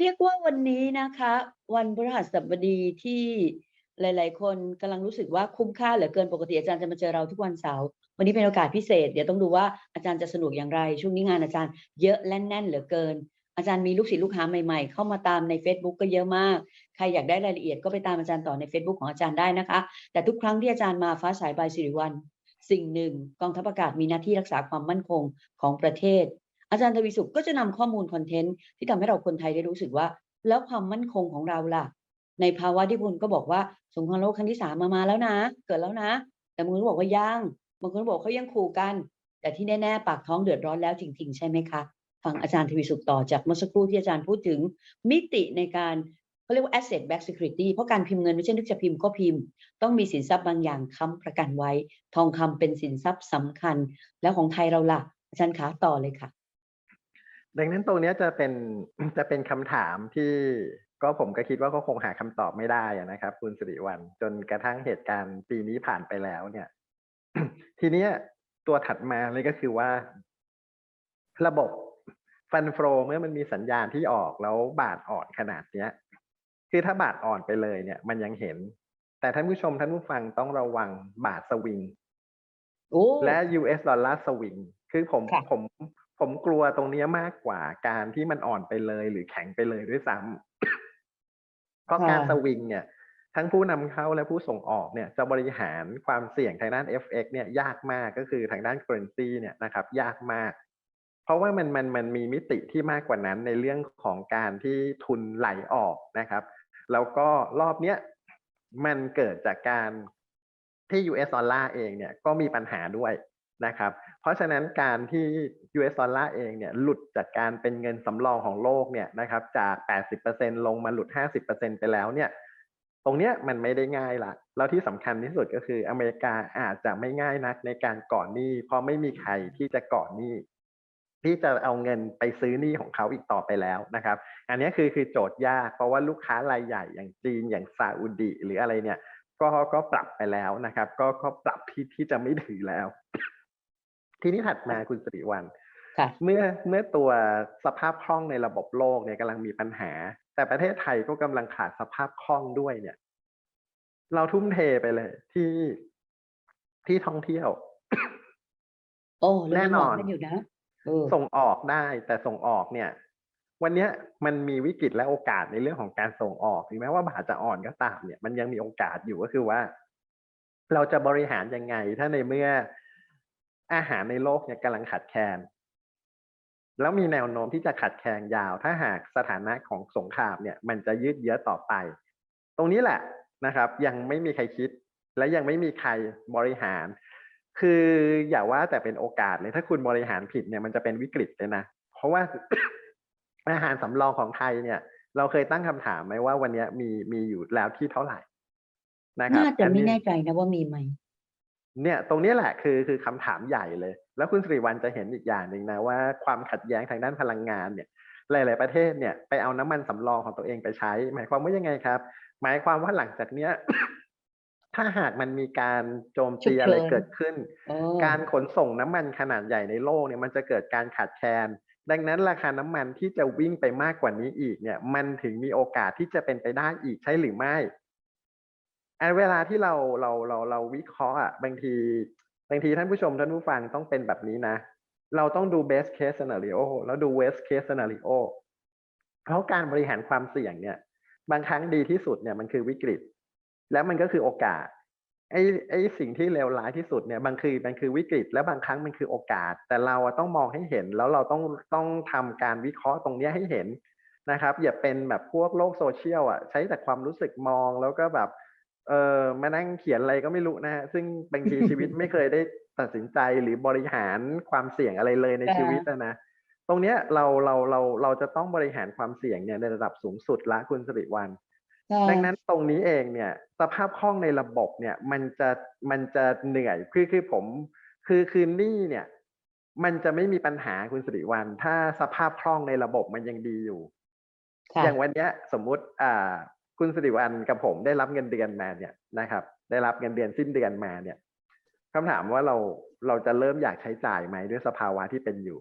เรียกว่าวันนี้นะคะ วันพฤหัสบดีที่หลาย ๆ คนกำลังรู้สึกว่าคุ้มค่าเหลือเกินปกติอาจารย์จะมาเจอเราทุกวันเสาร์วันนี้เป็นโอกาสพิเศษ เดี๋ยวต้องดูว่าอาจารย์จะสนุกอย่างไร ช่วงนี้งานอาจารย์เยอะและแน่นเหลือเกิน อาจารย์มีลูกศิษย์ลูกหาใหม่ ๆ เข้ามาตามใน Facebook ก็เยอะมาก ใครอยากได้รายละเอียดก็ไปตามอาจารย์ต่อใน Facebook ของอาจารย์ได้นะคะ แต่ทุกครั้งที่อาจารย์มาฟ้าสายบายสิริวัลสิ่งหนึ่งกองทัพอากาศมีหน้าที่รักษาความมั่นคงของประเทศ อาจารย์ทวีสุขก็จะนำข้อมูลคอนเทนต์ที่ทำให้เราคนไทยได้รู้สึกว่า แล้วความมั่นคงของเราล่ะ ในภาวะที่คุณก็บอกว่าสงครามโลกครั้งที่สามมามาแล้วนะ เกิดแล้วนะ แต่บางคนก็บอกว่ายังบางคนบอกเขายังขู่กัน แต่ที่แน่ๆปากท้องเดือดร้อนแล้วจริงๆ ใช่ไหมคะฟังอาจารย์ทวีสุขต่อจากเมื่อสักครู่ที่อาจารย์พูดถึงมิติในการเขาเรียกว่า asset back security เพราะการพิมพ์เงินไม่ใช่นึกจะพิมพ์ก็พิมพ์ ต้องมีสินทรัพย์บางอย่างค้ำประกันไว้ ทองคำเป็นสินทรัพย์สำคัญ แล้วของไทยเราล่ะอาจารย์ขาต่อเลยค่ะ ดังนั้นตรงเนี้ยจะเป็นจะเป็นคำถามที่ก็ผมก็คิดว่าก็คงหาคำตอบไม่ได้อะนะครับ คุณสิริวัลจนกระทั่งเหตุการณ์ปีนี้ผ่านไปแล้ว เนี่ย ทีเนี้ยตัวถัดมาเลยก็คือว่า ระบบฟันโฟเมื่อมันมีสัญญาณที่ออกแล้วบาทอ่อนขนาดเนี้ย คือถ้าบาทอ่อนไปเลยเนี่ย มันยังเห็น แต่ท่านผู้ชมท่านผู้ฟังต้องระวังบาทสวิงโอ้และ US ดอลลาร์สวิงคือผมค่ะผม ผมกลัวตรงเนี้ยมากกว่าการที่มันอ่อนไปเลยหรือแข็งไปเลยด้วยซ้ำเพราะการสวิงเนี่ย ทั้งผู้นำเข้าและผู้ส่งออกเนี่ยจะบริหารความเสี่ยงทางด้าน FX เนี่ยยากมากก็คือทางด้าน currency เนี่ยนะครับ ยากมาก เพราะว่ามันมันมันมีมิติที่มากกว่านั้นในเรื่องของการที่ทุนไหลออกนะครับ แล้วก็รอบเนี้ยมันเกิดจากการที่ US ดอลลาร์เองเนี่ยก็มีปัญหาด้วยนะครับ เพราะฉะนั้นการที่ US ดอลลาร์เองเนี่ยหลุดจากการเป็นเงินสำรองของโลกเนี่ยนะครับจาก 80%ลงมาหลุด 50%ไปแล้วเนี่ยตรงเนี้ยมันไม่ได้ง่ายละแล้วที่สำคัญที่สุดก็คืออเมริกาอาจจะไม่ง่ายนักในการก่อนหนี้ เพราะไม่มีใครที่จะก่อนหนี้ที่จะเอาเงินไปซื้อหนี้ของเขาอีกต่อไปแล้วนะครับ อันนี้คือคือโจทย์ยาก เพราะว่าลูกค้ารายใหญ่อย่างจีนอย่างซาอุดีหรืออะไรเนี่ยก็ก็ปรับไปแล้วนะครับ ก็ก็ปรับที่ที่จะไม่ถือแล้ว ทีนี้ถัดมาคุณสิริวัล ค่ะ เมื่อเมื่อตัวสภาพคล่องในระบบโลกเนี่ยกำลังมีปัญหา แต่ประเทศไทยก็กำลังขาดสภาพคล่องด้วยเนี่ย เราทุ่มเทไปเลย ที่ที่ท่องเที่ยว โอ้เรื่แน่งนอนมงกันอยู่นะเออส่งออกได้แต่ส่งออกเนี่ย วันเนี้ยมันมีวิกฤตและโอกาสในเรื่องของการส่งออกถึงแม้ว่าบาทจะอ่อนก็ตามเนี่ย มันยังมีโอกาสอยู่ก็คือว่า เราจะบริหารยังไง ถ้าในเมื่ออาหารในโลกเนี่ยกำลังขาดแคลน แล้วมีแนวโน้มที่จะขัดแคลนยาว ถ้าหากสถานะของสงครามเนี่ยมันจะยืดเยื้อต่อไป ตรงนี้แหละนะครับ ยังไม่มีใครคิด และยังไม่มีใครบริหาร คืออย่าว่าแต่เป็นโอกาสเลยถ้าคุณบริหารผิดเนี่ยมันจะเป็นวิกฤตเลยนะ เพราะว่าอาหารสำรองของไทยเนี่ย เราเคยตั้งคำถามไหมว่าวันเนี้ยมีมีอยู่แล้วที่เท่าไหร่นะครับน่าจะอันไม่นี้แน่ใจนะว่ามีไหมเนี่ย ตรงนี้แหละคือคือคำถามใหญ่เลย แล้วคุณสิริวัลจะเห็นอีกอย่างหนึ่งนะว่าความขัดแย้งทางด้านพลังงานเนี่ยหลาย ๆ ประเทศเนี่ยไปเอาน้ำมันสำรองของตัวเองไปใช้ หมายความว่ายังไงครับ หมายความว่าหลังจากเนี้ย ถ้าหากมันมีการโจมตีอะไรฉุกเฉินเกิดขึ้นโอ้การขนส่งน้ำมันขนาดใหญ่ในโลกเนี่ยมันจะเกิดการขาดแคลนดังนั้นราคาน้ำมันที่จะวิ่งไปมากกว่านี้อีกเนี่ย มันถึงมีโอกาสที่จะเป็นไปได้อีกใช่หรือไม่อันเวลาที่เราเราเราเราวิเคราะห์อะบางที บางทีท่านผู้ชมท่านผู้ฟังต้องเป็นแบบนี้นะ เราต้องดู best case scenario แล้วดู worst case scenario เพราะการบริหารความเสี่ยงเนี่ย บางครั้งดีที่สุดเนี่ยมันคือวิกฤต แล้วมันก็คือโอกาสไอ้ไอ้สิ่งที่เลวร้ายที่สุดเนี่ยบางคือมันคือวิกฤต และบางครั้งมันคือโอกาส แต่เราต้องมองให้เห็นแล้วเราต้องต้องทำการวิเคราะห์ตรงนี้ให้เห็นนะครับ อย่าเป็นแบบพวกโลกโซเชียลอะใช้แต่ความรู้สึกมองแล้วก็แบบ เออมานั่งเขียนอะไรก็ไม่รู้นะฮะซึ่งบางทีชีวิตไม่เคยได้ตัดสินใจหรือบริหารความเสี่ยงอะไรเลยในค่ะชีวิตนะนะตรงเนี้ยเราเราเราเราจะต้องบริหารความเสี่ยงเนี่ยในระดับสูงสุดละคุณสิริวัลค่ะดังนั้นตรงนี้เองเนี่ย สภาพคล่องในระบบเนี่ย มันจะมันจะเหนื่อยคือคือผม คือคือหนี้เนี่ย มันจะไม่มีปัญหาคุณสิริวัลถ้าสภาพคล่องในระบบมันยังดีอยู่ค่ะอย่างวันเนี้ย สมมุติอ่า คุณสิริวัลกับผมได้รับเงินเดือนมาเนี่ยนะครับ ได้รับเงินเดือนสิ้นเดือนมาเนี่ยคำถามว่าเราเราจะเริ่มอยากใช้จ่ายไหมด้วยสภาวะที่เป็นอยู่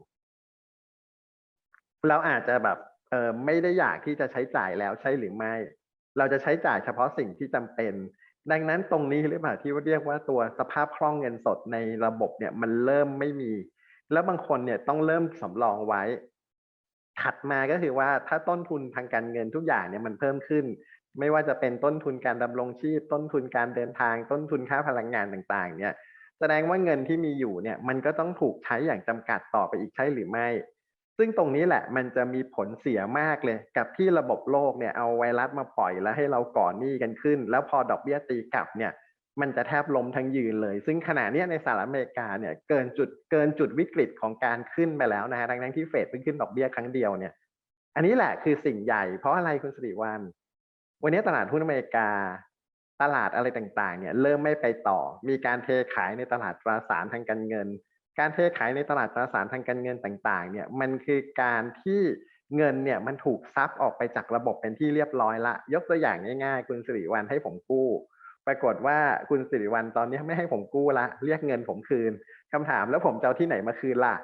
เราอาจจะแบบเอออไม่ได้อยากที่จะใช้จ่ายแล้วใช่หรือไม่ เราจะใช้จ่ายเฉพาะสิ่งที่จำเป็น ดังนั้นตรงนี้หรือเปล่าที่เรียกว่าตัวสภาพคล่องเงินสดในระบบเนี่ยมันเริ่มไม่มี แล้วบางคนเนี่ยต้องเริ่มสำรองไว้ถัดมาก็คือว่าถ้าต้นทุนทางการเงินทุกอย่างเนี่ยมันเพิ่มขึ้น ไม่ว่าจะเป็นต้นทุนการดำรงชีพ ต้นทุนการเดินทาง ต้นทุนค่าพลังงานต่างๆ เนี่ย แสดงว่าเงินที่มีอยู่เนี่ย มันก็ต้องถูกใช้อย่างจำกัดต่อไปอีกใช่หรือไม่ ซึ่งตรงนี้แหละมันจะมีผลเสียมากเลย กับที่ระบบโลกเนี่ยเอาไวรัสมาปล่อยแล้วให้เราก่อนหนี้กันขึ้น แล้วพอดอกเบี้ยตีกลับเนี่ย มันจะแทบล้มทั้งยืนเลย ซึ่งขณะนี้ในสหรัฐอเมริกาเนี่ยเกินจุดเกินจุดวิกฤตของการขึ้นไปแล้วนะฮะดังนั้นที่เฟดเพิ่งขึ้นดอกเบี้ยครั้งเดียวเนี่ย อันนี้แหละคือสิ่งใหญ่เพราะอะไรคุณสิริวัล วันนี้ตลาดหุ้นอเมริกา ตลาดอะไรต่างๆ เนี่ยเริ่มไม่ไปต่อ มีการเทขายในตลาดตราสารทางการเงิน การเทขายในตลาดตราสารทางการเงินต่างๆ เนี่ยมันคือการที่เงินเนี่ยมันถูกซับออกไปจากระบบเป็นที่เรียบร้อยละ ยกตัวอย่างง่ายๆ คุณสิริวัลให้ผมกู้ ปรากฏว่าคุณสิริวัลตอนนี้ไม่ให้ผมกู้ละ เรียกเงินผมคืนคำถามแล้วผมจะเอาที่ไหนมาคืนล่ะ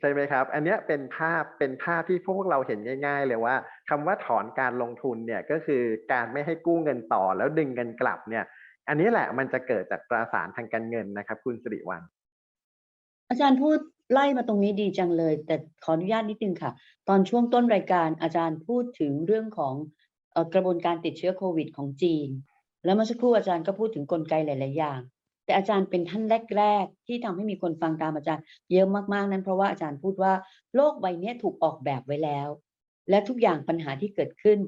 ใช่ไหมครับ อันนี้เป็นภาพเป็นภาพที่พวกเราเห็นง่าย ๆ เลยว่าคำว่าถอนการลงทุนเนี่ยก็คือการไม่ให้กู้เงินต่อแล้วดึงเงินกลับเนี่ย อันนี้แหละมันจะเกิดจากตราสารทางการเงินนะครับ คุณสิริวัลอาจารย์พูดไล่มาตรงนี้ดีจังเลย แต่ขออนุญาตนิดนึงค่ะ ตอนช่วงต้นรายการอาจารย์พูดถึงเรื่องของกระบวนการติดเชื้อโควิดของจีน แล้วเมื่อสักครู่อาจารย์ก็พูดถึงกลไกหลาย ๆ อย่าง แต่อาจารย์เป็นท่านแรก ๆ ที่ทำให้มีคนฟังตามอาจารย์ เยอะมากๆนั้นเพราะว่าอาจารย์พูดว่าโลกใบนี้ถูกออกแบบไว้แล้ว และทุกอย่างปัญหาที่เกิดขึ้น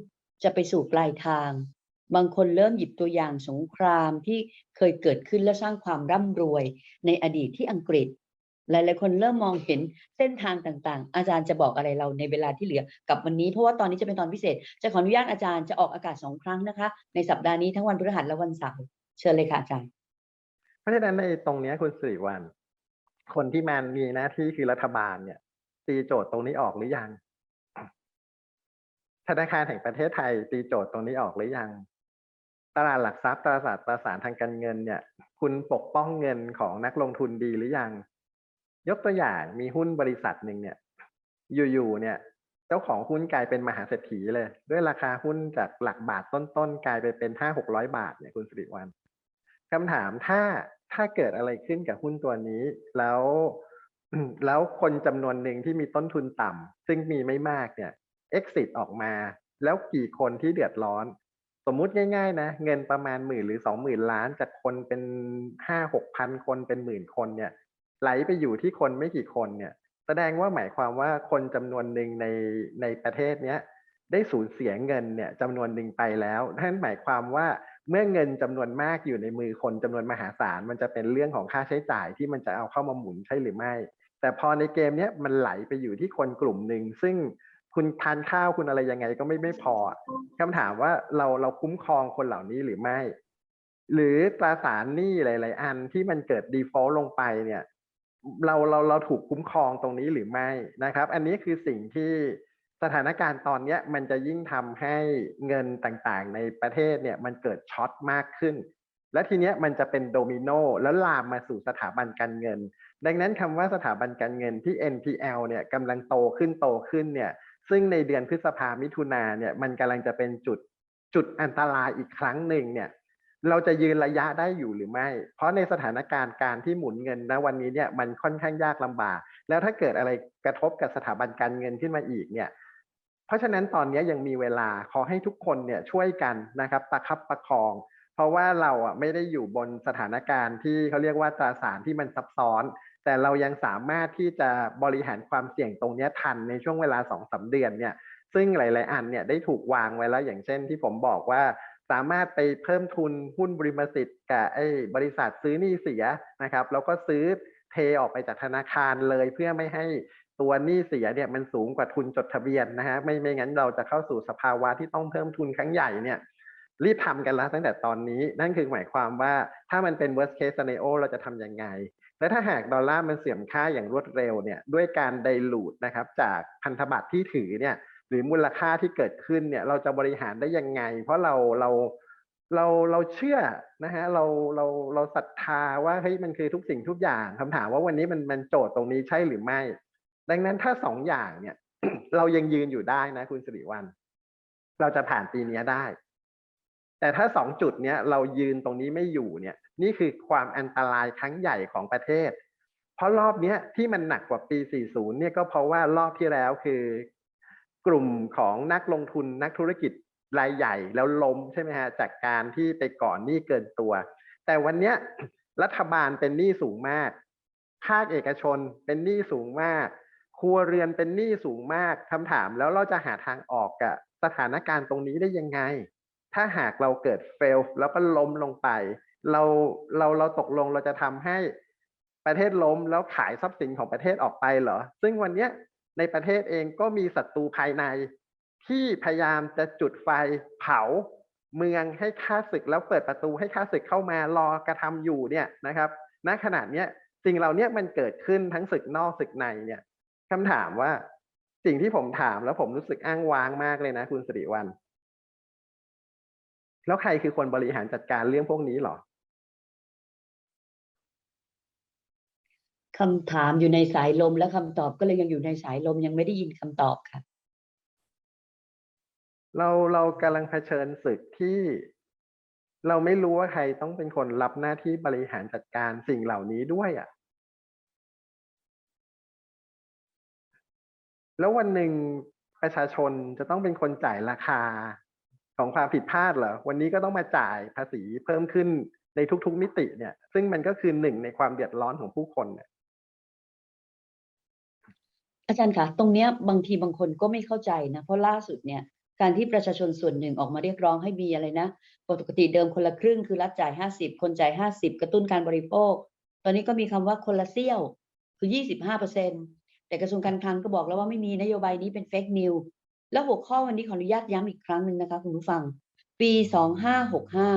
จะไปสู่ปลายทาง บางคนเริ่มหยิบตัวอย่างสงครามที่เคยเกิดขึ้นและสร้างความร่ำรวยในอดีตที่อังกฤษ หลายๆคนเริ่มมองเห็นเส้นทางต่างๆ อาจารย์จะบอกอะไรเราในเวลาที่เหลือกับวันนี้เพราะว่าตอนนี้จะเป็นตอนพิเศษ จะขออนุญาตอาจารย์จะออกอากาศสองครั้งนะคะ ในสัปดาห์นี้ทั้งวันพฤหัสและวันเสาร์เชิญเลยค่ะอาจารย์ ราะฉะนั้นในตรงนี้คุณสิริวัลคนที่มันมีหน้าที่คือรัฐบาลเนี่ย ตีโจทย์ตรงนี้ออกหรือยัง ธนาคารแห่งประเทศไทย ตีโจทย์ตรงนี้ออกหรือยัง ตลาดหลักทรัพย์ตลาดตราสารทางการเงินเนี่ย คุณปกป้องเงินของนักลงทุนดีหรือยัง ยกตัวอย่างมีหุ้นบริษัทหนึ่งเนี่ย อยู่ๆเนี่ย เจ้าของหุ้นกลายเป็นมหาเศรษฐีเลย ด้วยราคาหุ้นจากหลักบาทต้นๆกลายไปเป็นห้าหกร้อยบาทเนี่ยคุณสิริวัลคำถามถ้า ถ้าเกิดอะไรขึ้นกับหุ้นตัวนี้ แล้วแล้วคนจำนวนหนึ่งที่มีต้นทุนต่ำซึ่งมีไม่มากเนี่ย exit ออกมา แล้วกี่คนที่เดือดร้อน สมมุติง่ายๆ นะ เงินประมาณหมื่นหรือสองหมื่นล้านจากคนเป็นห้าหกพันคนเป็นหมื่นคนเนี่ย ไหลไปอยู่ที่คนไม่กี่คนเนี่ย แสดงว่าหมายความว่าคนจำนวนหนึ่งในในประเทศเนี้ยได้สูญเสียเงินเนี่ยจำนวนหนึ่งไปแล้วนั่นหมายความว่า เมื่อเงินจำนวนมากอยู่ในมือคนจำนวนมหาศาลมันจะเป็นเรื่องของค่าใช้จ่ายที่มันจะเอาเข้ามาหมุนใช่หรือไม่ แต่พอในเกมเนี้ยมันไหลไปอยู่ที่คนกลุ่มหนึ่งซึ่งคุณทานข้าวคุณอะไรยังไงก็ไม่ไม่พอคำถามว่าเราเราคุ้มครองคนเหล่านี้หรือไม่ หรือตราสารหนี้หลาย ๆ อันที่มันเกิด default ลงไปเนี่ย เราเราเราถูกคุ้มครองตรงนี้หรือไม่นะครับ อันนี้คือสิ่งที่ สถานการณ์ตอนนี้มันจะยิ่งทำให้เงินต่างๆ ในประเทศเนี่ยมันเกิดช็อตมากขึ้น และทีเนี้ยมันจะเป็นโดมิโนแล้วลามมาสู่สถาบันการเงิน ดังนั้นคำว่าสถาบันการเงินที่ NPL เนี่ยกำลังโตขึ้นโตขึ้นเนี่ยซึ่งในเดือนพฤษภามิถุนาเนี่ยมันกำลังจะเป็นจุดจุดอันตรายอีกครั้งหนึ่งเนี่ยเราจะยืนระยะได้อยู่หรือไม่ เพราะในสถานการณ์การที่หมุนเงินณวันนี้เนี่ยมันค่อนข้างยากลำบาก แล้วถ้าเกิดอะไรกระทบกับสถาบันการเงินขึ้นมาอีกเนี่ย เพราะฉะนั้นตอนนี้ยังมีเวลาขอให้ทุกคนเนี่ยช่วยกันนะครับประคับประคอง เพราะว่าเราอะไม่ได้อยู่บนสถานการณ์ที่เขาเรียกว่าตราสารที่มันซับซ้อน แต่เรายังสามารถที่จะบริหารความเสี่ยงตรงนี้ทันในช่วงเวลาสองสาเดือนเนี่ยซึ่งหลาย ๆ อันเนี่ยได้ถูกวางไว้แล้วอย่างเช่นที่ผมบอกว่าสามารถไปเพิ่มทุนหุ้นบริมสิทธิ์กับไอ้บริษัทซื้อนี้เสียนะครับแล้วก็ซื้อเทออกไปจากธนาคารเลยเพื่อไม่ให้ ตัวหนี้เสียเนี่ยมันสูงกว่าทุนจดทะเบียนนะฮะไม่ไม่งั้นเราจะเข้าสู่สภาวะที่ต้องเพิ่มทุนครั้งใหญ่เนี่ยรีบทำกันแล้วตั้งแต่ตอนนี้นั่นคือหมายความว่าถ้ามันเป็น worst case scenario เราจะทำยังไง และถ้าหากดอลลาร์มันเสื่อมค่าอย่างรวดเร็วเนี่ยด้วยการไดลูดนะครับจากพันธบัตรที่ถือเนี่ยหรือมูลค่าที่เกิดขึ้นเนี่ยเราจะบริหารได้ยังไง เพราะเราเราเราเราเชื่อนะฮะเราเราเราศรัทธาว่าเฮ้ยมันคือทุกสิ่งทุกอย่างคำถามว่าวันนี้มันมันโจทย์ตรงนี้ใช่หรือไม่ ดังนั้นถ้าสองอย่างเนี่ย เรายังยืนอยู่ได้นะ คุณสิริวัลเราจะผ่านปีนี้ได้ แต่ถ้าสองจุดเนี้ยเรายืนตรงนี้ไม่อยู่เนี่ย นี่คือความอันตรายครั้งใหญ่ของประเทศ เพราะรอบเนี้ยที่มันหนักกว่าปี 40 เนี่ยก็เพราะว่ารอบที่แล้วคือกลุ่มของนักลงทุนนักธุรกิจรายใหญ่แล้วล้มใช่ไหมฮะจากการที่ไปก่อนหนี้เกินตัว แต่วันเนี้ยรัฐบาลเป็นหนี้สูงมาก ภาคเอกชนเป็นหนี้สูงมาก ครัวเรือนเป็นหนี้สูงมากคำถามแล้วเราจะหาทางออกกับสถานการณ์ตรงนี้ได้ยังไง ถ้าหากเราเกิดเฟลแล้วก็ล้มลงไป เราเราเราตกลงเราจะทำให้ประเทศล้มแล้วขายทรัพย์สินของประเทศออกไปเหรอ ซึ่งวันเนี้ยในประเทศเองก็มีศัตรูภายใน ที่พยายามจะจุดไฟเผาเมืองให้ข้าศึกแล้วเปิดประตูให้ข้าศึกเข้ามารอกระทำอยู่เนี่ยนะครับ ณขณะเนี้ยสิ่งเหล่านี้มันเกิดขึ้นทั้งศึกนอกศึกในเนี่ย คำถามว่าสิ่งที่ผมถามแล้วผมรู้สึกอ้างว้างมากเลยนะ คุณสิริวัลแล้วใครคือคนบริหารจัดการเรื่องพวกนี้หรอคำถามอยู่ในสายลมและคำตอบก็เลยยังอยู่ในสายลมยังไม่ได้ยินคำตอบค่ะ เราเรากำลังเผชิญศึกที่เราไม่รู้ว่าใครต้องเป็นคนรับหน้าที่บริหารจัดการสิ่งเหล่านี้ด้วยอะ แล้ววันหนึ่งประชาชนจะต้องเป็นคนจ่ายราคาของความผิดพลาดเหรอ วันนี้ก็ต้องมาจ่ายภาษีเพิ่มขึ้นในทุกๆมิติเนี่ย ซึ่งมันก็คือหนึ่งในความเดือดร้อนของผู้คนเนี่ยอาจารย์คะตรงเนี้ยบางทีบางคนก็ไม่เข้าใจนะ เพราะล่าสุดเนี่ย การที่ประชาชนส่วนหนึ่งออกมาเรียกร้องให้มีอะไรนะ ปกติเดิมคนละครึ่งคือรัฐจ่ายห้าสิบคนจ่ายห้าสิบกระตุ้นการบริโภค ตอนนี้ก็มีคำว่าคนละเซี่ยวคือยี่สิบห้าเปอร์เซ็นต์ แต่กระทรวงการคลังก็บอกแล้วว่าไม่มีนโยบายนี้เป็นเฟกนิวแล้วหัวข้อวันนี้ขออนุญาตย้ำอีกครั้งหนึ่งนะคะคุณผู้ฟัง ปีสองห้าหกห้า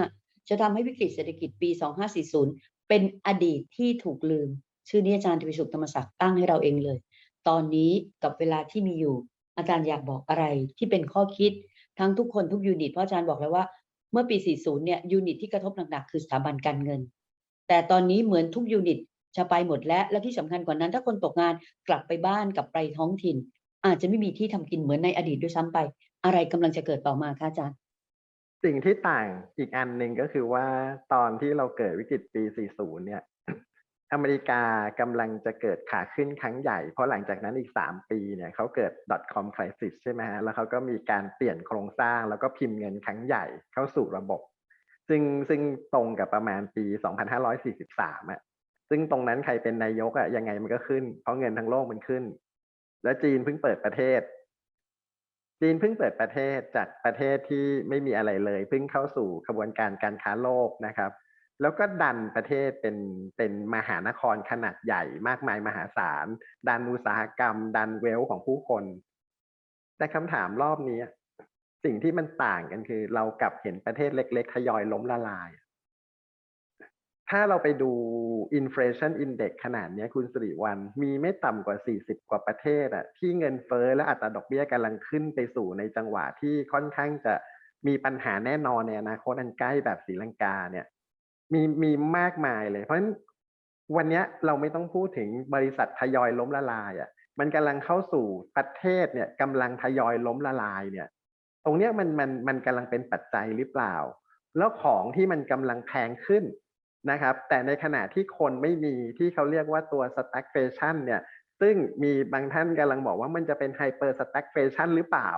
จะทำให้วิกฤตเศรษฐกิจปีสองห้าสี่ศูนย์เป็นอดีตที่ถูกลืม ชื่อนี้อาจารย์ทวีสุขธรรมศักดิ์ตั้งให้เราเองเลย ตอนนี้กับเวลาที่มีอยู่ อาจารย์อยากบอกอะไรที่เป็นข้อคิดทั้งทุกคนทุกยูนิตเพราะอาจารย์บอกแล้วว่าเมื่อปี 40 เนี่ยยูนิตที่กระทบหนักๆคือสถาบันการเงิน แต่ตอนนี้เหมือนทุกยูนิต จะไปหมดแล้ว และที่สำคัญกว่านั้น ถ้าคนตกงานกลับไปบ้านกลับไปท้องถิ่น อาจจะไม่มีที่ทำกินเหมือนในอดีตด้วยซ้ำไป อะไรกำลังจะเกิดต่อมาคะอาจารย์ สิ่งที่ต่างอีกอันหนึ่งก็คือว่าตอนที่เราเกิดวิกฤตปี 40 เนี่ย อเมริกากำลังจะเกิดขาขึ้นครั้งใหญ่ เพราะหลังจากนั้นอีก 3 ปีเนี่ยเขาเกิด .com crisis ใช่ไหมฮะ แล้วเขาก็มีการเปลี่ยนโครงสร้างแล้วก็พิมพ์เงินครั้งใหญ่เข้าสู่ระบบซึ่งซึ่งตรงกับประมาณปี 2543อะ ซึ่งตรงนั้นใครเป็นนายกอะยังไงมันก็ขึ้น เพราะเงินทั้งโลกมันขึ้น แล้วจีนเพิ่งเปิดประเทศ จีนเพิ่งเปิดประเทศจากประเทศที่ไม่มีอะไรเลย เพิ่งเข้าสู่ขบวนการการค้าโลกนะครับ แล้วก็ดันประเทศเป็นเป็นมหานครขนาดใหญ่มากมายมหาศาล ดันอุตสาหกรรม ดันเวลของผู้คน แต่คำถามรอบนี้สิ่งที่มันต่างกันคือ เรากลับเห็นประเทศเล็ก ๆ ทยอยล้มละลาย ถ้าเราไปดู inflation index ขนาดนี้คุณสิริวัลมีไม่ต่ำกว่า 40 กว่าประเทศอะที่เงินเฟ้อและอัตราดอกเบี้ยกำลังขึ้นไปสู่ในจังหวะที่ค่อนข้างจะมีปัญหาแน่นอนในอนาคตอันใกล้แบบศรีลังกาเนี่ย มีมีมากมายเลย เพราะฉะนั้นวันนี้เราไม่ต้องพูดถึงบริษัททยอยล้มละลายอะ่ะ มันกำลังเข้าสู่ประเทศเนี่ยกำลังทยอยล้มละลายเนี่ย ตรงเนี้ยมันมันมันกำลังเป็นปัจจัยหรือเปล่า แล้วของที่มันกำลังแพงขึ้น นะครับ แต่ในขณะที่คนไม่มีที่เขาเรียกว่าตัว stagflation เนี่ย ซึ่งมีบางท่านกำลังบอกว่ามันจะเป็น hyper stagflation หรือเปล่า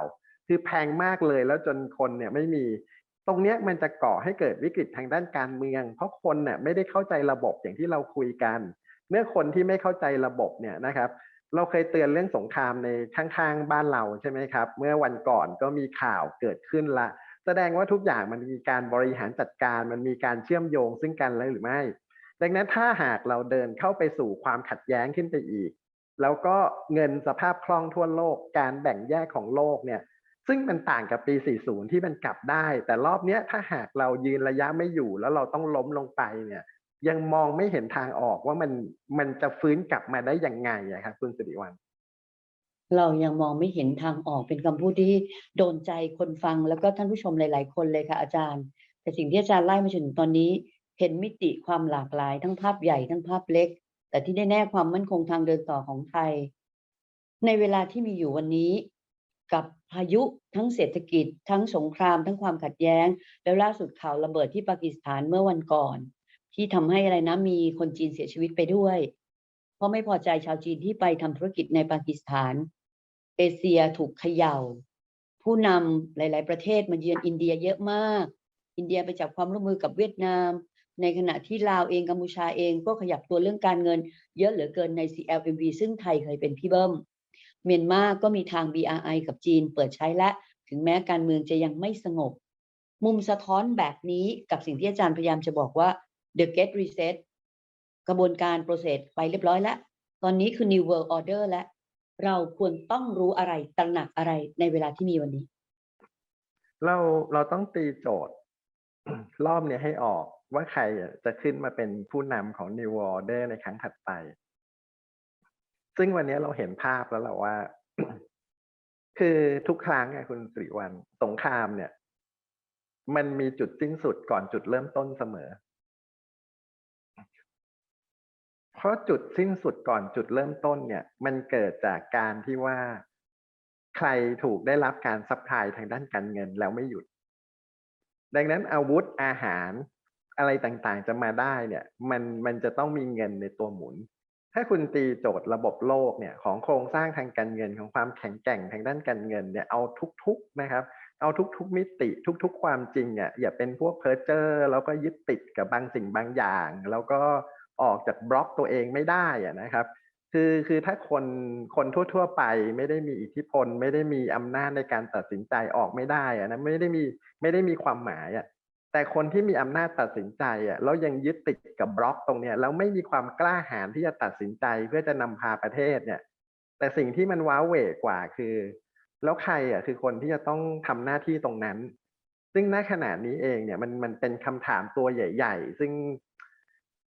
คือแพงมากเลยแล้วจนคนเนี่ยไม่มี ตรงนี้มันจะก่อให้เกิดวิกฤตทางด้านการเมือง เพราะคนเนี่ยไม่ได้เข้าใจระบบอย่างที่เราคุยกัน เมื่อคนที่ไม่เข้าใจระบบเนี่ยนะครับ เราเคยเตือนเรื่องสงครามในข้างๆบ้านเราใช่ไหมครับ เมื่อวันก่อนก็มีข่าวเกิดขึ้นละ แสดงว่าทุกอย่างมันมีการบริหารจัดการ มันมีการเชื่อมโยงซึ่งกันและหรือไม่ ดังนั้นถ้าหากเราเดินเข้าไปสู่ความขัดแย้งขึ้นไปอีก แล้วก็เงินสภาพคล่องทั่วโลก การแบ่งแยกของโลกเนี่ย ซึ่งมันต่างกับปี 40 ที่มันกลับได้ แต่รอบนี้ถ้าหากเรายืนระยะไม่อยู่ แล้วเราต้องล้มลงไปเนี่ย ยังมองไม่เห็นทางออกว่ามันมันจะฟื้นกลับมาได้ยังไงครับคุณสิริวัล เรายังมองไม่เห็นทางออกเป็นคำพูดที่โดนใจคนฟังแล้วก็ท่านผู้ชมหลาย ๆ คนเลยค่ะอาจารย์ แต่สิ่งที่อาจารย์ไล่มาจนถึงตอนนี้ เห็นมิติความหลากหลาย ทั้งภาพใหญ่ทั้งภาพเล็ก แต่ที่แน่ๆความมั่นคงทางเดินต่อของไทย ในเวลาที่มีอยู่วันนี้ กับพายุทั้งเศรษฐกิจ ทั้งสงคราม ทั้งความขัดแย้ง แล้วล่าสุดข่าวระเบิดที่ปากีสถานเมื่อวันก่อน ที่ทำให้อะไรนะมีคนจีนเสียชีวิตไปด้วย เพราะไม่พอใจชาวจีนที่ไปทำธุรกิจในปากีสถาน เอเชียถูกเขย่า ผู้นำหลาย ๆ ประเทศมาเยือนอินเดียเยอะมาก อินเดียไปจับความร่วมมือกับเวียดนาม ในขณะที่ลาวเองกัมพูชาเองก็ขยับตัวเรื่องการเงิน เยอะเหลือเกินใน CLMV ซึ่งไทยเคยเป็นพี่เบิ้มเมียนมาก็มีทาง BRI กับจีนเปิดใช้และ ถึงแม้การเมืองจะยังไม่สงบ มุมสะท้อนแบบนี้กับสิ่งที่อาจารย์พยายามจะบอกว่า the get reset กระบวนการโปรเซสไปเรียบร้อยแล้ว ตอนนี้คือ new world order และ เราควรต้องรู้อะไรตระหนักอะไรในเวลาที่มีวันนี้ เราเราต้องตีโจทย์ รอบเนี้ยให้ออกว่าใครจะขึ้นมาเป็นผู้นำของ New Order ในครั้งถัดไป ซึ่งวันนี้เราเห็นภาพแล้วแหละว่า คือทุกครั้งอะคุณสิริวัลสงครามเนี่ย มันมีจุดสิ้นสุดก่อนจุดเริ่มต้นเสมอ เพ ราะจุดสิ้นสุดก่อนจุดเริ่มต้นเนี่ย มันเกิดจากการที่ว่าใครถูกได้รับการซัพพลายทางด้านการเงินแล้วไม่หยุด ดังนั้นอาวุธอาหารอะไรต่างๆ จะมาได้เนี่ย มันมันจะต้องมีเงินในตัวหมุน ถ้าคุณตีโจทย์ระบบโลกเนี่ยของโครงสร้างทางการเงินของความแข็งแกร่งทางด้านการเงินเนี่ยเอาทุกๆนะครับ เอาทุกๆมิติทุก ๆ ความจริงอะอย่าเป็นพวกเพ้อเจอร์แล้วก็ยึดติดกับบางสิ่งบางอย่าง แล้วก็ ออกจากบล็อกตัวเองไม่ได้อะนะครับ คือคือถ้าคนคนทั่ว ๆ ไปไม่ได้มีอิทธิพล ไม่ได้มีอำนาจในการตัดสินใจออกไม่ได้อะนะไม่ได้มีไม่ได้มีความหมายอะแต่คนที่มีอำนาจตัดสินใจอะแล้วยังยึดติดกับบล็อกตรงเนี้ยแล้วไม่มีความกล้าหาญที่จะตัดสินใจเพื่อจะนำพาประเทศเนี่ย แต่สิ่งที่มันว้าเหวกว่าคือ แล้วใครอะคือคนที่จะต้องทำหน้าที่ตรงนั้น ซึ่งณขณะนี้เองเนี่ยมันมันเป็นคำถามตัวใหญ่ ๆ ซึ่ง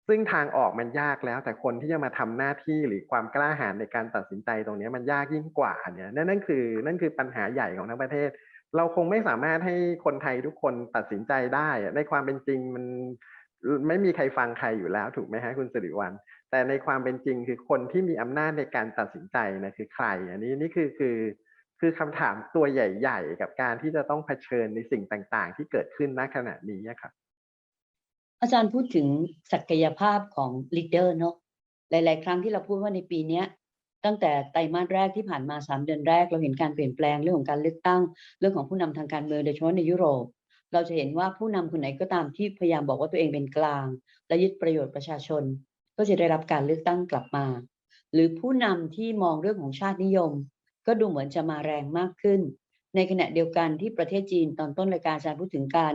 ซึ่งทางออกมันยากแล้ว แต่คนที่จะมาทำหน้าที่หรือความกล้าหาญในการตัดสินใจตรงนี้มันยากยิ่งกว่าเนี่ยนั่นนั่นคือ นั่นคือปัญหาใหญ่ของทั้งประเทศ เราคงไม่สามารถให้คนไทยทุกคนตัดสินใจได้ในความเป็นจริงมันไม่มีใครฟังใครอยู่แล้วถูกไหมฮะคุณสิริวัลแต่ในความเป็นจริงคือคนที่มีอำนาจในการตัดสินใจนะคือใคร อันนี้นี่คือคือคือคำถามตัวใหญ่ ๆ กับการที่จะต้องเผชิญในสิ่งต่างๆ ที่เกิดขึ้นณขณะนี้อะครับ อาจารย์พูดถึงศักยภาพของลีดเดอร์เนาะหลาย ๆ ครั้งที่เราพูดว่าในปีนี้ตั้งแต่ไตรมาสแรกที่ผ่านมาสามเดือนแรก เราเห็นการเปลี่ยนแปลงเรื่องของการเลือกตั้ง เรื่องของผู้นำทางการเมืองโดยเฉพาะในยุโรป เราจะเห็นว่าผู้นำคนไหนก็ตามที่พยายามบอกว่าตัวเองเป็นกลาง และยึดประโยชน์ประชาชน ก็จะได้รับการเลือกตั้งกลับมา หรือผู้นำที่มองเรื่องของชาตินิยม ก็ดูเหมือนจะมาแรงมากขึ้น ในขณะเดียวกันที่ประเทศจีนตอนต้นรายการอาจารย์พูดถึงการ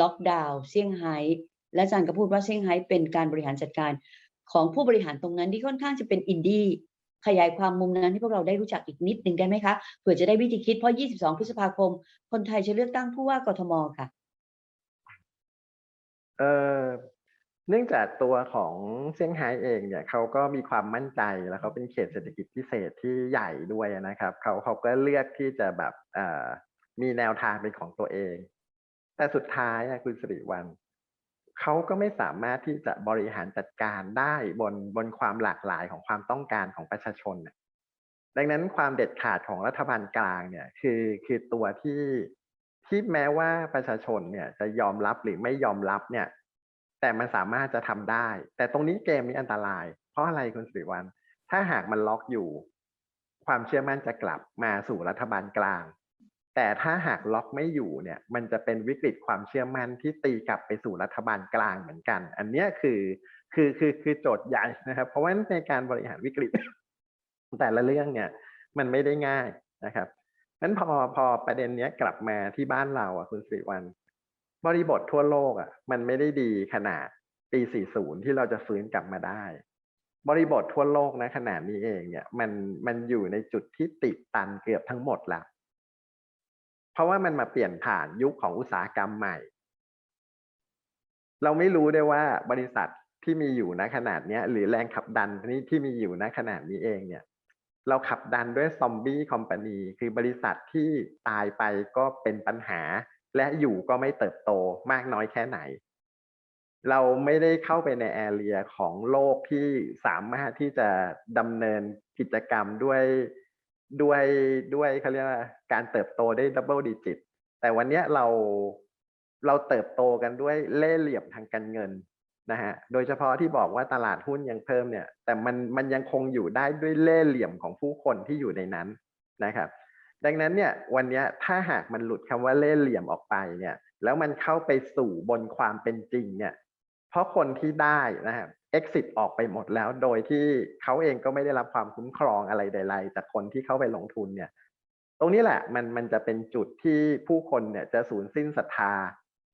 ล็อกดาวน์เซี่ยงไฮ้ และอาจารย์ก็พูดว่าเซี่ยงไฮ้เป็นการบริหารจัดการของผู้บริหารตรงนั้นที่ค่อนข้างจะเป็นอินดี้ขยายความมุมนั้นให้พวกเราได้รู้จักอีกนิดหนึ่งได้ไหมคะเผื่อจะได้วิธีคิดเพราะ 22 พฤษภาคม คนไทยจะเลือกตั้งผู้ว่ากทมค่ะเออเนื่องจากตัวของเซี่ยงไฮ้เองเนี่ยเขาก็มีความมั่นใจแล้วเขาเป็นเขตเศรษฐกิจพิเศษที่ใหญ่ด้วยนะครับเขาเขาก็เลือกที่จะแบบเอ่อมีแนวทางเป็นของตัวเอง แต่สุดท้ายคุณสิริวัล เขาก็ไม่สามารถที่จะบริหารจัดการได้บนบนความหลากหลายของความต้องการของประชาชนน่ะดังนั้นความเด็ดขาดของรัฐบาลกลางเนี่ยคือคือตัวที่ที่แม้ว่าประชาชนเนี่ยจะยอมรับหรือไม่ยอมรับเนี่ย แต่มันสามารถจะทำได้ แต่ตรงนี้เกมนี้อันตราย เพราะอะไรคุณสิริวัลถ้าหากมันล็อกอยู่ ความเชื่อมั่นจะกลับมาสู่รัฐบาลกลาง แต่ถ้าหากล็อกไม่อยู่เนี่ยมันจะเป็นวิกฤตความเชื่อมั่นที่ตีกลับไปสู่รัฐบาลกลางเหมือนกัน อันนี้คือคือคือคือโจทย์ใหญ่นะครับ เพราะว่าในการบริหารวิกฤต แต่ละเรื่องเนี่ยมันไม่ได้ง่ายนะครับนั้นพอพอประเด็นเนี้ยกลับมาที่บ้านเราอะคุณสิริวัลบริบททั่วโลกอะมันไม่ได้ดีขนาดปี 40 ที่เราจะฟื้นกลับมาได้ บริบททั่วโลกนะขนาดนี้เองเนี่ยมันมันอยู่ในจุดที่ติดตันเกือบทั้งหมดแล้ว เพราะว่ามันมาเปลี่ยนผ่านยุคของอุตสาหกรรมใหม่ เราไม่รู้ได้ว่าบริษัทที่มีอยู่ณขนาดนี้หรือแรงขับดันนี้ที่มีอยู่ณขนาดนี้เองเนี่ย เราขับดันด้วยซอมบี้คอมพานีคือบริษัทที่ตายไปก็เป็นปัญหา และอยู่ก็ไม่เติบโตมากน้อยแค่ไหน เราไม่ได้เข้าไปในแอเรียของโลกที่สามารถที่จะดำเนินกิจกรรมด้วย ด้วยด้วยเขาเรียกว่าการเติบโตได้ดับเบิลดิจิตแต่วันนี้เราเราเติบโตกันด้วยเล่ห์เหลี่ยมทางการเงินนะฮะโดยเฉพาะที่บอกว่าตลาดหุ้นยังเพิ่มเนี่ย แต่มันมันยังคงอยู่ได้ด้วยเล่ห์เหลี่ยมของผู้คนที่อยู่ในนั้นนะครับ ดังนั้นเนี่ยวันนี้ถ้าหากมันหลุดคำว่าเล่ห์เหลี่ยมออกไปเนี่ย แล้วมันเข้าไปสู่บนความเป็นจริงเนี่ย เพราะคนที่ได้นะครับ exit ออกไปหมดแล้ว โดยที่เขาเองก็ไม่ได้รับความคุ้มครองอะไรใด ๆ จากคนที่เข้าไปลงทุนเนี่ย ตรงนี้แหละมันมันจะเป็นจุดที่ผู้คนเนี่ยจะสูญสิ้นศรัทธา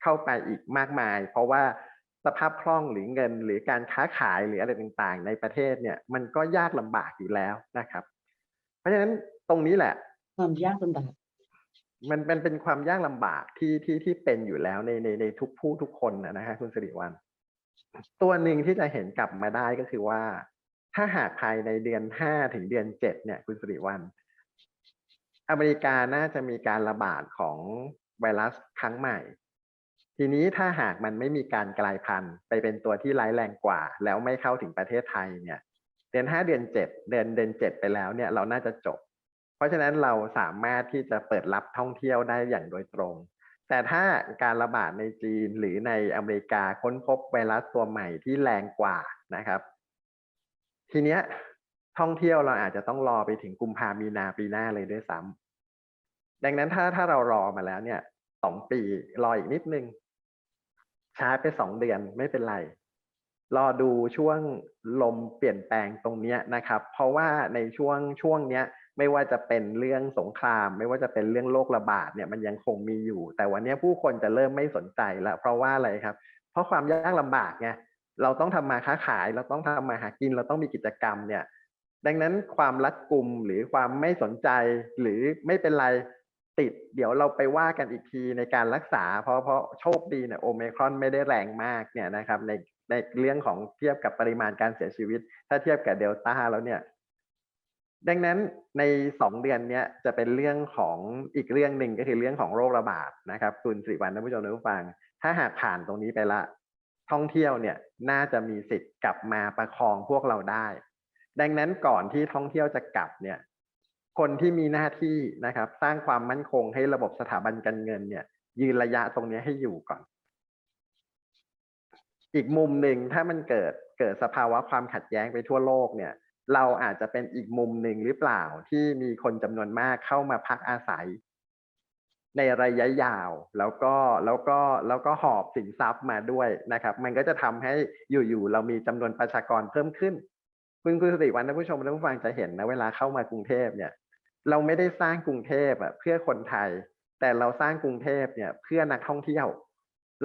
เข้าไปอีกมากมาย เพราะว่าสภาพคล่องหรือเงินหรือการค้าขายหรืออะไรต่างๆ ในประเทศเนี่ยมันก็ยากลำบากอยู่แล้วนะครับ เพราะฉะนั้นตรงนี้แหละ ความยากลำบากมันเป็นเป็นความยากลำบากที่ที่ที่เป็นอยู่แล้วในในในทุกผู้ทุกคนนะนะฮะคุณสิริวัล ตัวหนึ่งที่จะเห็นกลับมาได้ก็คือว่า ถ้าหากภายในเดือนห้าถึงเดือนเจ็ดเนี่ย คุณสิริวัลอเมริกาน่าจะมีการระบาดของไวรัสครั้งใหม่ ทีนี้ถ้าหากมันไม่มีการกลายพันธุ์ ไปเป็นตัวที่ร้ายแรงกว่า แล้วไม่เข้าถึงประเทศไทยเนี่ย เดือนห้าเดือนเจ็ดเดือนเดือนเจ็ดไปแล้วเนี่ยเราน่าจะจบ เพราะฉะนั้นเราสามารถที่จะเปิดรับท่องเที่ยวได้อย่างโดยตรง แต่ถ้าการระบาดในจีนหรือในอเมริกาค้นพบไวรัสตัวใหม่ที่แรงกว่านะครับ ทีเนี้ยท่องเที่ยวเราอาจจะต้องรอไปถึงกุมภามีนาปีหน้าเลยด้วยซ้ำดังนั้นถ้าถ้าเรารอมาแล้วเนี่ยสองปีรออีกนิดนึง ช้าไปสองเดือนไม่เป็นไร รอดูช่วงลมเปลี่ยนแปลงตรงเนี้ยนะครับ เพราะว่าในช่วงช่วงเนี้ย ไม่ว่าจะเป็นเรื่องสงคราม ไม่ว่าจะเป็นเรื่องโรคระบาดเนี่ยมันยังคงมีอยู่ แต่วันนี้ผู้คนจะเริ่มไม่สนใจแล้วเพราะว่าอะไรครับ เพราะความยากลำบากไงเราต้องทำมาค้าขาย เราต้องทำมาหากิน เราต้องมีกิจกรรมเนี่ย ดังนั้นความรัดกุมหรือความไม่สนใจหรือไม่เป็นไรติด เดี๋ยวเราไปว่ากันอีกทีในการรักษา เพราะเพราะโชคดีเนี่ยโอเมครอนไม่ได้แรงมากเนี่ยนะครับในในเรื่องของเทียบกับปริมาณการเสียชีวิต ถ้าเทียบกับเดลต้าแล้วเนี่ย ดังนั้นในสองเดือนนี้จะเป็นเรื่องของอีกเรื่องหนึ่งก็คือเรื่องของโรคระบาดนะครับ คุณสิริวัลท่านผู้ชมท่านผู้ฟัง ถ้าหากผ่านตรงนี้ไปละ ท่องเที่ยวเนี่ยน่าจะมีสิทธิ์กลับมาประคองพวกเราได้ ดังนั้นก่อนที่ท่องเที่ยวจะกลับเนี่ยคนที่มีหน้าที่นะครับ สร้างความมั่นคงให้ระบบสถาบันการเงินเนี่ย ยืนระยะตรงนี้ให้อยู่ก่อน อีกมุมหนึ่งถ้ามันเกิดเกิดสภาวะความขัดแย้งไปทั่วโลกเนี่ย เราอาจจะเป็นอีกมุมหนึ่งหรือเปล่าที่มีคนจำนวนมากเข้ามาพักอาศัย ในระยะยาว แล้วก็แล้วก็แล้วก็หอบสินทรัพย์มาด้วยนะครับ มันก็จะทำให้อยู่ๆเรามีจำนวนประชากรเพิ่มขึ้น คุณคุณสติวันท่านผู้ชมท่านผู้ฟังจะเห็นนะเวลาเข้ามากรุงเทพเนี่ย เราไม่ได้สร้างกรุงเทพอะเพื่อคนไทย แต่เราสร้างกรุงเทพเนี่ย เพื่อนักท่องเที่ยว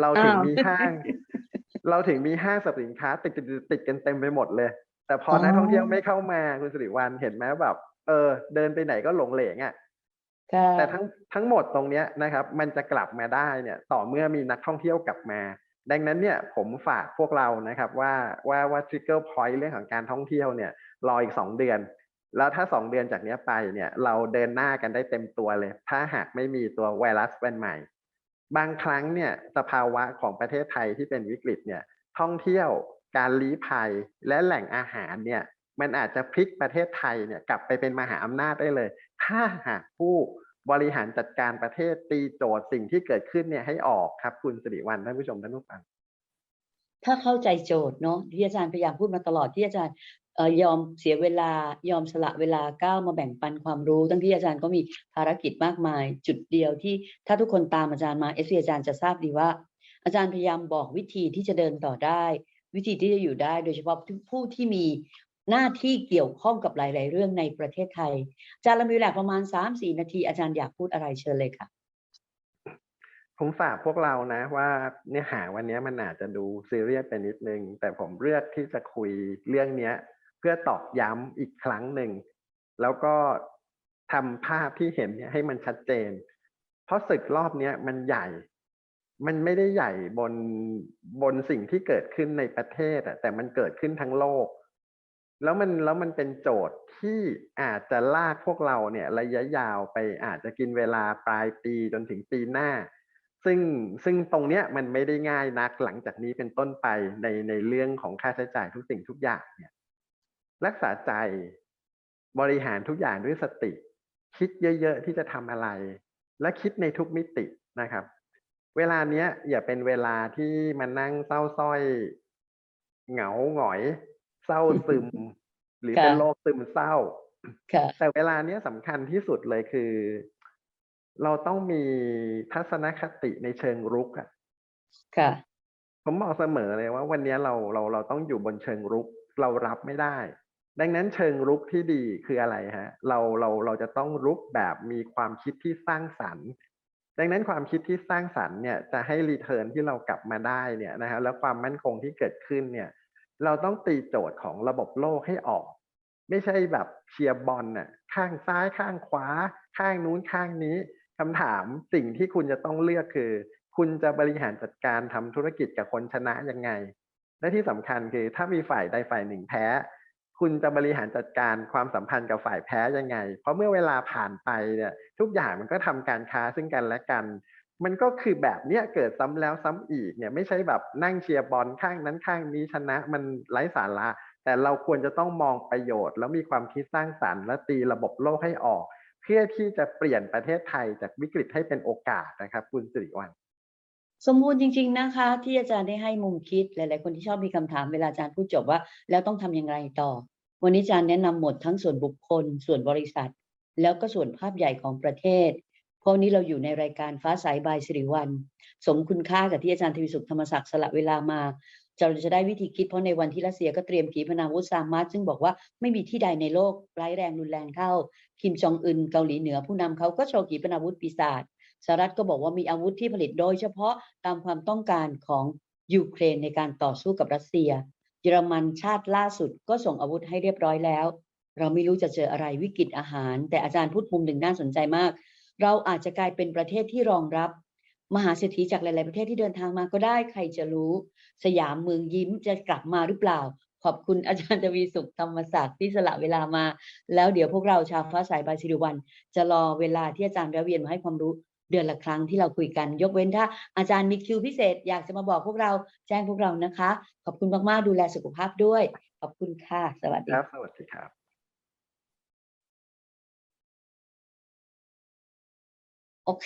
เราถึงอ้าวมีห้าง เราถึงมีห้างสรรพสินค้าติดติดติดกันเต็มไปหมดเลย แต่พอออนักท่องเที่ยวไม่เข้ามาคุณสิริวัลเห็นไหมแบบเออ เดินไปไหนก็หลงเหลงอะค่ะแต่ทั้งทั้งหมดตรงเนี้ยนะครับ มันจะกลับมาได้เนี่ย ต่อเมื่อมีนักท่องเที่ยวกลับมา ดังนั้นเนี่ยผมฝากพวกเรานะครับ ว่าว่าว่า trigger point เรื่องของการท่องเที่ยวเนี่ย รออีกสองเดือน แล้วถ้าสองเดือนจากเนี้ยไปเนี่ย เราเดินหน้ากันได้เต็มตัวเลย ถ้าหากไม่มีตัวไวรัสเป็นใหม่ บางครั้งเนี่ยสภาวะของประเทศไทยที่เป็นวิกฤตเนี่ย ท่องเที่ยว การลี้ภัยและแหล่งอาหารเนี่ยมันอาจจะพลิกประเทศไทยเนี่ยกลับไปเป็นมหาอำนาจได้เลย ถ้าหากผู้บริหารจัดการประเทศตีโจทย์สิ่งที่เกิดขึ้นเนี่ยให้ออกครับคุณสิริวัลท่านผู้ชมท่านผู้ฟังถ้าเข้าใจโจทย์เนาะที่อาจารย์พยายามพูดมาตลอดที่อาจารย์ยอมเสียเวลายอมสละเวลาก้าวมาแบ่งปันความรู้ทั้งที่อาจารย์ก็มีภารกิจมากมาย จุดเดียวที่ถ้าทุกคนตามอาจารย์มาเอสอาจารย์จะทราบดีว่า อาจารย์พยายามบอกวิธีที่จะเดินต่อได้ วิธีที่จะอยู่ได้โดยเฉพาะผู้ที่มีหน้าที่เกี่ยวข้องกับหลาย ๆ เรื่องในประเทศไทยอาจารย์เรามีเวลาประมาณสามสี่นาที อาจารย์อยากพูดอะไรเชิญเลยค่ะ ผมฝากพวกเรานะว่าเนื้อหาวันนี้มันอาจจะดูซีเรียสไปนิดนึง แต่ผมเลือกที่จะคุยเรื่องนี้เพื่อตอกย้ำอีกครั้งหนึ่ง แล้วก็ทำภาพที่เห็นเนี่ยให้มันชัดเจน เพราะศึกรอบนี้มันใหญ่ มันไม่ได้ใหญ่บนบนสิ่งที่เกิดขึ้นในประเทศอะแต่มันเกิดขึ้นทั้งโลก แล้วมันแล้วมันเป็นโจทย์ที่อาจจะลากพวกเราเนี่ย ระยะยาวไปอาจจะกินเวลาปลายปีจนถึงปีหน้า ซึ่งซึ่งตรงเนี้ยมันไม่ได้ง่ายนักหลังจากนี้เป็นต้นไปในในเรื่องของค่าใช้จ่ายทุกสิ่งทุกอย่างเนี่ย รักษาใจบริหารทุกอย่างด้วยสติ คิดเยอะ ๆ ที่จะทำอะไร และคิดในทุกมิตินะครับ เวลาเนี้ยอย่าเป็นเวลาที่มานั่งเศร้าสร้อย เหงาหงอย เศร้าซึม หรือค่ะเป็นโรคซึมเศร้าค่ะแต่เวลาเนี้ยสำคัญที่สุดเลยคือ เราต้องมีทัศนคติในเชิงรุกอะค่ะ ผมบอกเสมอเลยว่า วันเนี้ยเราเราเราต้องอยู่บนเชิงรุก เรารับไม่ได้ ดังนั้นเชิงรุกที่ดีคืออะไรฮะ เราเราเราจะต้องรุกแบบมีความคิดที่สร้างสรรค์ ดังนั้นความคิดที่สร้างสรรค์เนี่ยจะให้รีเทิร์นที่เรากลับมาได้เนี่ยนะฮะแล้วความมั่นคงที่เกิดขึ้นเนี่ย เราต้องตีโจทย์ของระบบโลกให้ออก ไม่ใช่แบบเชียร์บอลน่ะข้างซ้ายข้างขวา ข้างนู้นข้างนี้คำถามสิ่งที่คุณจะต้องเลือกคือ คุณจะบริหารจัดการทำธุรกิจกับคนชนะยังไง และที่สำคัญคือถ้ามีฝ่ายใดฝ่ายหนึ่งแพ้ คุณจะบริหารจัดการความสัมพันธ์กับฝ่ายแพ้ยังไง เพราะเมื่อเวลาผ่านไปเนี่ยทุกอย่างมันก็ทำการค้าซึ่งกันและกัน มันก็คือแบบเนี้ยเกิดซ้ำแล้วซ้ำอีกเนี่ยไม่ใช่แบบนั่งเชียร์บอลข้างนั้นข้างนี้ชนะมันไร้สาระ แต่เราควรจะต้องมองประโยชน์ แล้วมีความคิดสร้างสรรค์และตีระบบโลกให้ออก เพื่อที่จะเปลี่ยนประเทศไทยจากวิกฤตให้เป็นโอกาสนะครับ คุณสิริวัลสมบูรณ์จริง ๆนะคะ ที่อาจารย์ได้ให้มุมคิดหลาย ๆ คนที่ชอบมีคำถามเวลาอาจารย์พูดจบว่า แล้วต้องทำอย่างไรต่อ วันนี้อาจารย์แนะนำหมดทั้งส่วนบุคคล ส่วนบริษัท แล้วก็ส่วนภาพใหญ่ของประเทศ เพราะวันนี้เราอยู่ในรายการฟ้าใสบายสิริวัลสมคุณค่ากับที่อาจารย์ทวีสุขธรรมศักดิ์สละเวลามาเราจะได้วิธีคิดเพราะในวันที่รัสเซียก็เตรียมขีปนาวุธซามาร์ซึ่งบอกว่าไม่มีที่ใดในโลกร้ายแรงรุนแรงเท่า คิมจองอึนเกาหลีเหนือผู้นำเขาก็โชว์ขีปนาวุธปีศาจสหรัฐก็บอกว่ามีอาวุธที่ผลิตโดยเฉพาะตามความต้องการของยูเครนในการต่อสู้กับรัสเซีย เยอรมันชาติล่าสุดก็ส่งอาวุธให้เรียบร้อยแล้ว เราไม่รู้จะเจออะไรวิกฤตอาหาร แต่อาจารย์พูดมุมหนึ่งน่าสนใจมาก เราอาจจะกลายเป็นประเทศที่รองรับ มหาเศรษฐีจากหลาย ๆ ประเทศที่เดินทางมาก็ได้ใครจะรู้ สยามเมืองยิ้มจะกลับมาหรือเปล่า ขอบคุณอาจารย์ทวีสุขธรรมศักดิ์ที่สละเวลามา แล้วเดี๋ยวพวกเราชาวฟ้าสายบายสิริวัลจะรอเวลาที่อาจารย์แวะเวียนมาให้ความรู้ เดือนละครั้งที่เราคุยกัน ยกเว้นถ้าอาจารย์มีคิวพิเศษ อยากจะมาบอกพวกเราแจ้งพวกเรานะคะ ขอบคุณมากๆดูแลสุขภาพด้วย ขอบคุณค่ะ สวัสดีครับสวัสดีครับ